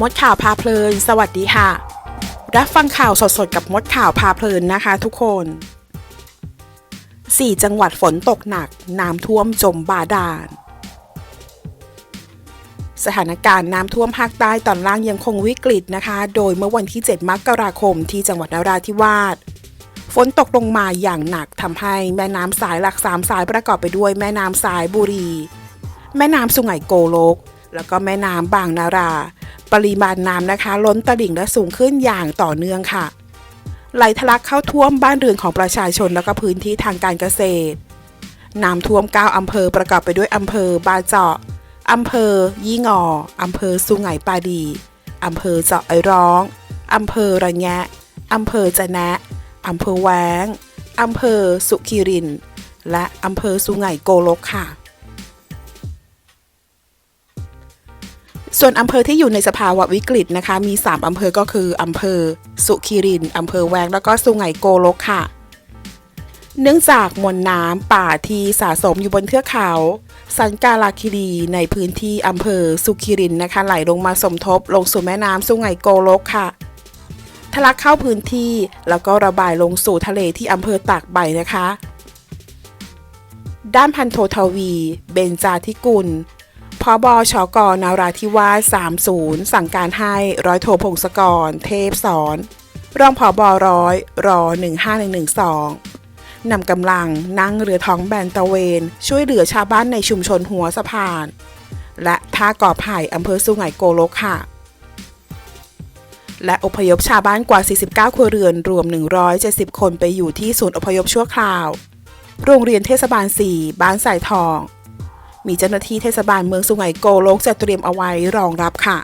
มดข่าวพาเพลิน สวัสดีค่ะ รับฟังข่าวสดๆกับมดข่าวพาเพลินนะคะทุกคน 4 จังหวัดฝนตกหนัก น้ำท่วมจมบาดาล สถานการณ์น้ำท่วมภาคใต้ตอนล่างยังคงวิกฤตนะคะ โดยเมื่อวันที่ 7 มกราคมที่จังหวัดนราธิวาสฝนตกลงมาอย่างหนักทำให้แม่น้ำสายหลักสามสายประกอบไปด้วยแม่น้ำสายบุรี แม่น้ำสุไหงโกลก แล้วก็แม่น้ำบางนารา ปริมาณน้ำนะคะ ล้นตลิ่งและสูงขึ้นอย่างต่อเนื่องค่ะ ไหลทะลักเข้าท่วมบ้านเรือนของประชาชนแล้วก็พื้นที่ทางการเกษตร น้ำท่วม 9 อำเภอประกอบไปด้วยอำเภอบาเจาะอำเภอ ยี่งออำเภอสุไหงปาดีอำเภอเจาะไอร้องอำเภอระแงะอำเภอจะนะอำเภอแวงอำเภอสุขีริน และอำเภอสุไหงโกลกค่ะ ส่วนอำเภอที่อยู่ในสภาวะวิกฤตนะคะ มี 3 อำเภอก็คือ อำเภอ สุขีริน อำเภอแวง แล้วก็สุไหงโกลกค่ะ เนื่องจากมวลน้ำป่าที่สะสมอยู่บนเทือกเขา สันกาลาคิรีในพื้นที่อำเภอสุขีรินนะคะ ไหลลงมาสมทบ ลงสู่แม่น้ำสุไหงโกลกค่ะทะลักเข้าพื้นที่แล้วก็ระบายลงสู่ทะเลที่อำเภอตากใบนะคะ ด้านพันโททวี เบญจาธิกุล พบชกนาราธิวาส30 สั่งการให้ร้อยโทพงศกร เทพสอน รองผอบอร้อยรอ15112นำกำลังนั่งเรือท้องแบนตะเวน ช่วยเหลือชาวบ้านในชุมชนหัวสะพาน และท่ากอไผ่อำเภอสุไหงโกลกค่ะ และอพยพชาวบ้านกว่า 49 ครัวเรือนรวม 170 คนไปอยู่ที่ศูนย์อพยพชั่วคราว โรงเรียนเทศบาล 4 บ้านสายทอง มีเจ้าหน้าที่เทศบาลเมืองสุไหงโกลกจะเตรียมเอาไว้รองรับค่ะ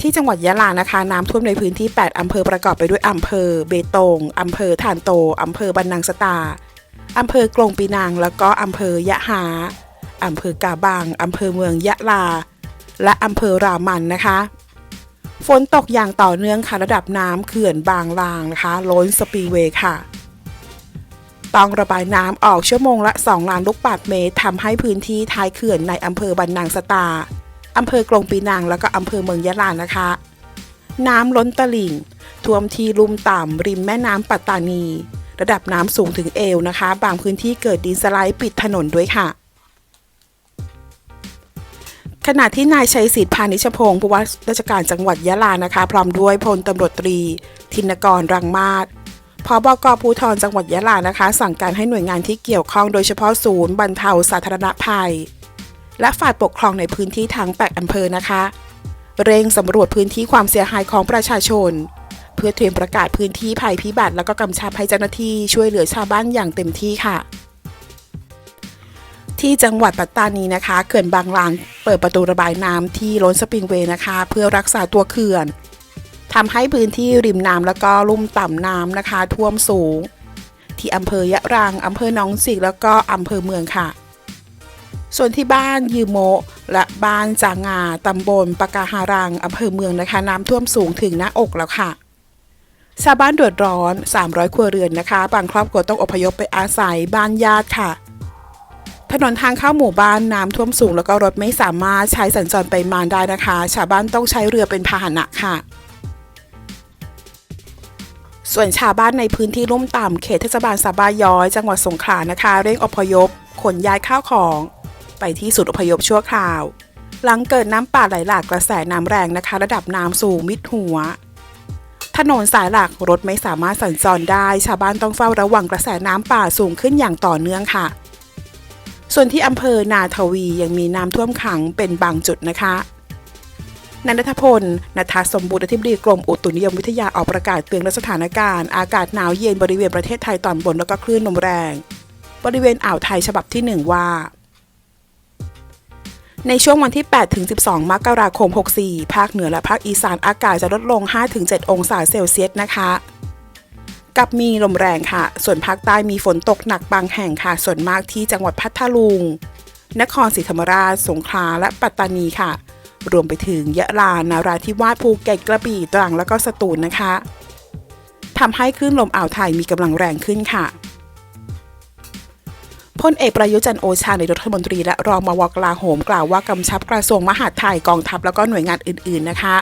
ที่จังหวัดยะลานะคะ น้ำท่วมในพื้นที่ 8 อำเภอประกอบไปด้วยอำเภอ เบตงอำเภอฐานโตอำเภอบันนังสตาอำเภอกรงปีนังแล้วก็อำเภอยะหาอำเภอกาบังอำเภอเมืองยะลา และอำเภอรามันนะคะ ฝนตกอย่างต่อเนื่องค่ะระดับน้ำเขื่อนบางลางนะคะ ล้นสปีเวย์ค่ะ ต้องระบายน้ำออกชั่วโมงละ 2 ล้านลูกบาศก์เมตรทำให้พื้นที่ท้ายเขื่อนในอำเภอบันนังสตาอำเภอกรงปีนังแล้วก็อำเภอเมืองยะลานะคะ น้ำล้นตลิ่ง ท่วมที่ลุ่มต่ำริมแม่น้ำปัตตานี ระดับน้ำสูงถึงเอวนะคะ บางพื้นที่เกิดดินสไลด์ปิดถนนด้วยค่ะขณะที่นายชัยศิษฐ์พานิชพงศ์ผู้ว่าราชการจังหวัดยะลานะคะ พร้อมด้วยพลตำรวจตรี ธินกรรังมาศ พบกภูธรจังหวัดยะลานะคะ สั่งการให้หน่วยงานที่เกี่ยวข้องโดยเฉพาะศูนย์บรรเทาสาธารณภัย และฝ่ายปกครองในพื้นที่ทั้ง8อำเภอนะคะ เร่งสำรวจพื้นที่ความเสียหายของประชาชน เพื่อเตรียมประกาศพื้นที่ภัยพิบัติ แล้วก็กำชับให้เจ้าหน้าที่ช่วยเหลือชาวบ้านอย่างเต็มที่ค่ะ ที่จังหวัดปัตตานีนะคะ เขื่อนบางลางเปิดประตูระบายน้ำที่ล้นสปริงเวย์นะคะ เพื่อรักษาตัวเขื่อน ทำให้พื้นที่ริมน้ำแล้วก็ลุ่มต่ำน้ำนะคะ ท่วมสูง ที่อำเภอยะรังอำเภอหนองสิกแล้วก็อำเภอเมืองค่ะ ส่วนที่บ้านยืโมและบ้านจางาตำบลปะกาหารังอำเภอเมืองนะคะ น้ำท่วมสูงถึงหน้าอกแล้วค่ะชาวบ้านเดือดร้อน 300 ครัวเรือนนะคะ บางครอบครัวต้องอพยพไปอาศัยบ้านญาติค่ะ ถนนทางเข้าหมู่บ้านน้ำท่วมสูงแล้วก็รถไม่สามารถใช้สัญจรไปมาได้นะคะ ชาวบ้านต้องใช้เรือเป็นพาหนะค่ะ ส่วนชาวบ้านในพื้นที่ลุ่มต่ำเขตเทศบาลสาบาย้อย จังหวัดสงขลานะคะ เร่งอพยพขนย้ายข้าวของ ไปที่ศูนย์อพยพชั่วคราว หลังเกิดน้ำป่าไหลหลากกระแสน้ำแรงนะคะ ระดับน้ำสูงมิดหัว ถนนสายหลักรถไม่สามารถสัญจรได้ ชาวบ้านต้องเฝ้าระวังกระแสน้ำป่าสูงขึ้นอย่างต่อเนื่องค่ะ ส่วนที่อำเภอนาทวียังมีน้ำท่วมขังเป็นบางจุดนะคะ นันทพลนัทสมบูรณ์อธิบดีกรมอุตุนิยมวิทยาออกประกาศเตือนสถานการณ์อากาศหนาวเย็นบริเวณประเทศไทยตอนบนแล้วก็คลื่นลมแรง บริเวณอ่าวไทยฉบับที่ 1 ว่า ในช่วงวันที่ 8 ถึง 12 มกราคม 64 ภาคเหนือและภาคอีสานอากาศจะลดลง 5-7 องศาเซลเซียสนะคะกับมีลมแรงค่ะ ส่วนภาคใต้มีฝนตกหนักบางแห่งค่ะ ส่วนมากที่จังหวัดพัทลุง นครศรีธรรมราช สงขลา และปัตตานีค่ะ รวมไปถึงยะลานาราธิวาสภูเก็ตกระบี่ตรังแล้วก็สตูลนะคะทำให้คลื่นลมอ่าวไทยมีกำลังแรงขึ้นค่ะพลเอกประยุจันโอชาในรัฐมนตรีและรองมวกลาโหมกล่าวว่ากำชับกระทรวงมหาดไทยกองทัพแล้วก็หน่วยงานอื่น ๆนะคะ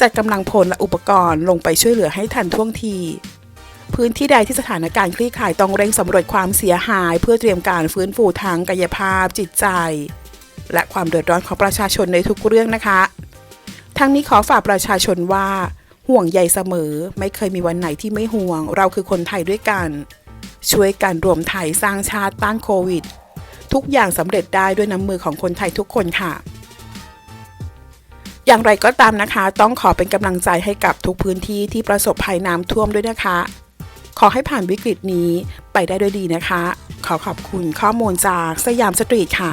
จัดกำลังพลและอุปกรณ์ลงไปช่วยเหลือให้ทันท่วงที พื้นที่ใดที่สถานการณ์คลี่คลายต้องเร่งสำรวจความเสียหาย เพื่อเตรียมการฟื้นฟูทางกายภาพจิตใจ และความเดือดร้อนของประชาชนในทุกเรื่องนะคะ ทั้งนี้ขอฝากประชาชนว่า ห่วงใยเสมอ ไม่เคยมีวันไหนที่ไม่ห่วง เราคือคนไทยด้วยกัน ช่วยกันรวมไทยสร้างชาติต้านโควิด ทุกอย่างสำเร็จได้ด้วยน้ำมือของคนไทยทุกคนค่ะอย่างไรก็ตามนะคะ ต้องขอเป็นกำลังใจให้กับทุกพื้นที่ที่ประสบภัยน้ำท่วมด้วยนะคะ ขอให้ผ่านวิกฤตนี้ไปได้ด้วยดีนะคะ ขอขอบคุณข้อมูลจากสยามสตรีทค่ะ